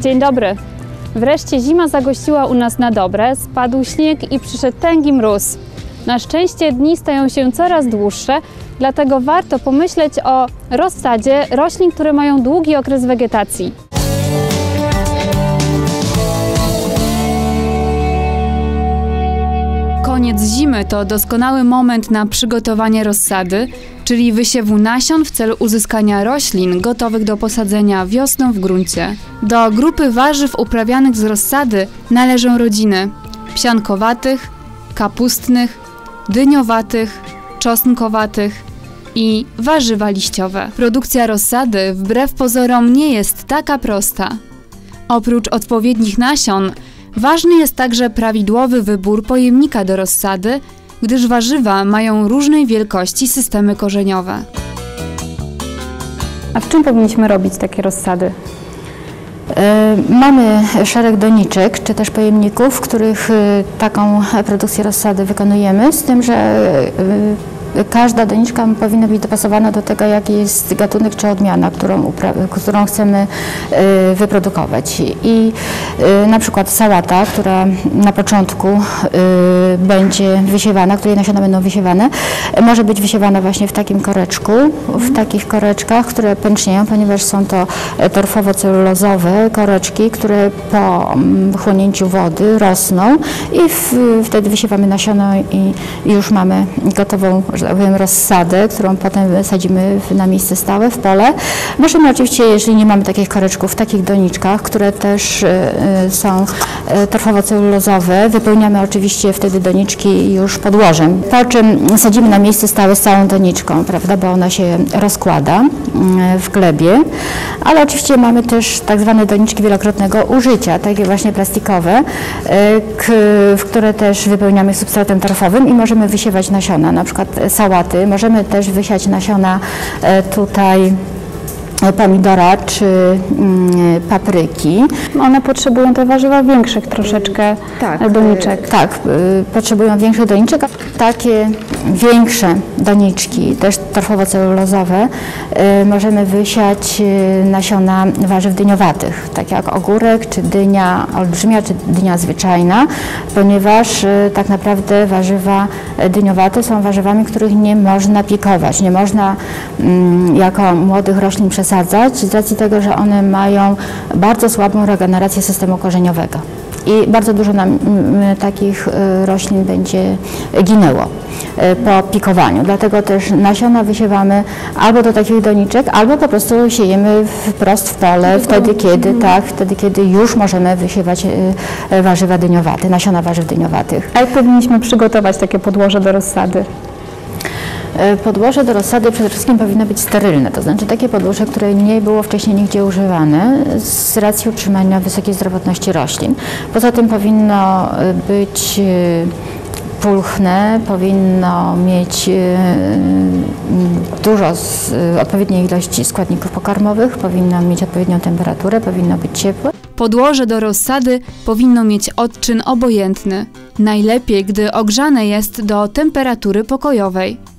Dzień dobry. Wreszcie zima zagościła u nas na dobre, spadł śnieg i przyszedł tęgi mróz. Na szczęście dni stają się coraz dłuższe, dlatego warto pomyśleć o rozsadzie roślin, które mają długi okres wegetacji. Koniec zimy to doskonały moment na przygotowanie rozsady, czyli wysiewu nasion w celu uzyskania roślin gotowych do posadzenia wiosną w gruncie. Do grupy warzyw uprawianych z rozsady należą rodziny psiankowatych, kapustnych, dyniowatych, czosnkowatych i warzywa liściowe. Produkcja rozsady wbrew pozorom nie jest taka prosta. Oprócz odpowiednich nasion, ważny jest także prawidłowy wybór pojemnika do rozsady, gdyż warzywa mają różnej wielkości systemy korzeniowe. A w czym powinniśmy robić takie rozsady? E, Mamy szereg doniczek, czy też pojemników, w których e, taką produkcję rozsady wykonujemy, z tym, że e, każda doniczka powinna być dopasowana do tego, jaki jest gatunek czy odmiana, którą, którą chcemy e, wyprodukować. I e, na przykład sałata, która na początku e, będzie wysiewana, której nasiona będą wysiewane, może być wysiewana właśnie w takim koreczku, w takich koreczkach, które pęcznieją, ponieważ są to e, torfowo-celulozowe koreczki, które po mm, chłonięciu wody rosną i wtedy wysiewamy nasiona i i już mamy gotową, że tak powiem, rozsadę, którą potem sadzimy na miejsce stałe, w pole. Możemy oczywiście, jeżeli nie mamy takich koreczków, w takich doniczkach, które też e, e, są e, torfowo-celulozowe, wypełniamy oczywiście wtedy doniczki już podłożem. Po czym sadzimy na miejsce stałe z całą doniczką, prawda, bo ona się rozkłada mm, w glebie, ale oczywiście mamy też tak zwane doniczki wielokrotnego użycia, takie właśnie plastikowe, w które też wypełniamy substratem torfowym i możemy wysiewać nasiona, na przykład sałaty. Możemy też wysiać nasiona e, tutaj e, pomidora czy mm, papryki. One potrzebują te warzywa większych troszeczkę doniczek. Tak, y, potrzebują większych doniczek. Takie większe doniczki, też torfowo-celulozowe, y, możemy wysiać y, nasiona warzyw dyniowatych, tak jak ogórek, czy dynia olbrzymia, czy dynia zwyczajna, ponieważ y, tak naprawdę warzywa dyniowate są warzywami, których nie można pikować, nie można mm, jako młodych roślin przesadzać z racji tego, że one mają bardzo słabą regenerację systemu korzeniowego i bardzo dużo nam mm, takich y, roślin będzie ginęło y, po pikowaniu. Dlatego też nasiona wysiewamy albo do takich doniczek, albo po prostu siejemy wprost w pole, wtedy kiedy, tak, wtedy kiedy już możemy wysiewać y, warzywa dyniowate, nasiona warzyw dyniowatych. A jak powinniśmy przygotować takie podłoże do rozsady? E, Podłoże do rozsady przede wszystkim powinno być sterylne, to znaczy takie podłoże, które nie było wcześniej nigdzie używane z racji utrzymania wysokiej zdrowotności roślin. Poza tym powinno e, być e, pulchne, powinno mieć e, m, dużo, odpowiedniej ilości składników pokarmowych, powinno mieć odpowiednią temperaturę, powinno być ciepłe. Podłoże do rozsady powinno mieć odczyn obojętny. Najlepiej, gdy ogrzane jest do temperatury pokojowej.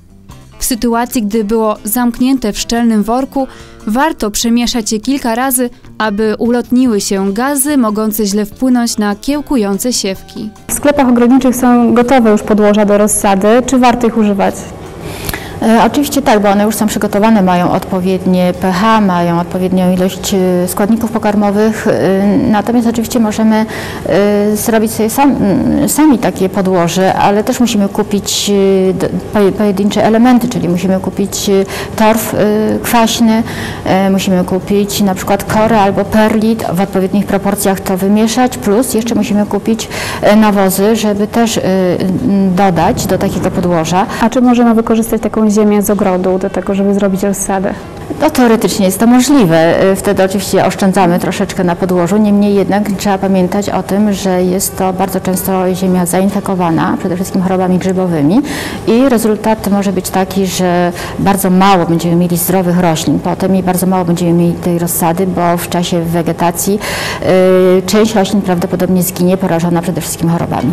W sytuacji, gdy było zamknięte w szczelnym worku, warto przemieszać je kilka razy, aby ulotniły się gazy mogące źle wpłynąć na kiełkujące siewki. W sklepach ogrodniczych są gotowe już podłoża do rozsady. Czy warto ich używać? E, Oczywiście tak, bo one już są przygotowane, mają odpowiednie pH, mają odpowiednią ilość e, składników pokarmowych, e, natomiast oczywiście możemy zrobić sobie sam, m, sami takie podłoże, ale też musimy kupić pojedyncze elementy, czyli musimy kupić torf kwaśny, musimy kupić na przykład korę albo perlit, w odpowiednich proporcjach to wymieszać, plus jeszcze musimy kupić nawozy, żeby też dodać do takiego podłoża. A czy możemy wykorzystać taką ziemię z ogrodu do tego, żeby zrobić rozsadę? No teoretycznie jest to możliwe. Y, Wtedy oczywiście oszczędzamy troszeczkę na podłożu, niemniej jednak trzeba pamiętać o tym, że jest to bardzo często ziemia zainfekowana, przede wszystkim chorobami grzybowymi i rezultat może być taki, że bardzo mało będziemy mieli zdrowych roślin potem i bardzo mało będziemy mieli tej rozsady, bo w czasie wegetacji y, część roślin prawdopodobnie zginie porażona przede wszystkim chorobami.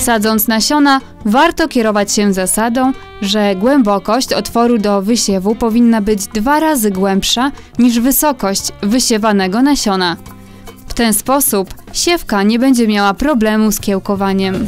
Sadząc nasiona, warto kierować się zasadą, że głębokość otworu do wysiewu powinna być dwa razy głębsza niż wysokość wysiewanego nasiona. W ten sposób siewka nie będzie miała problemu z kiełkowaniem.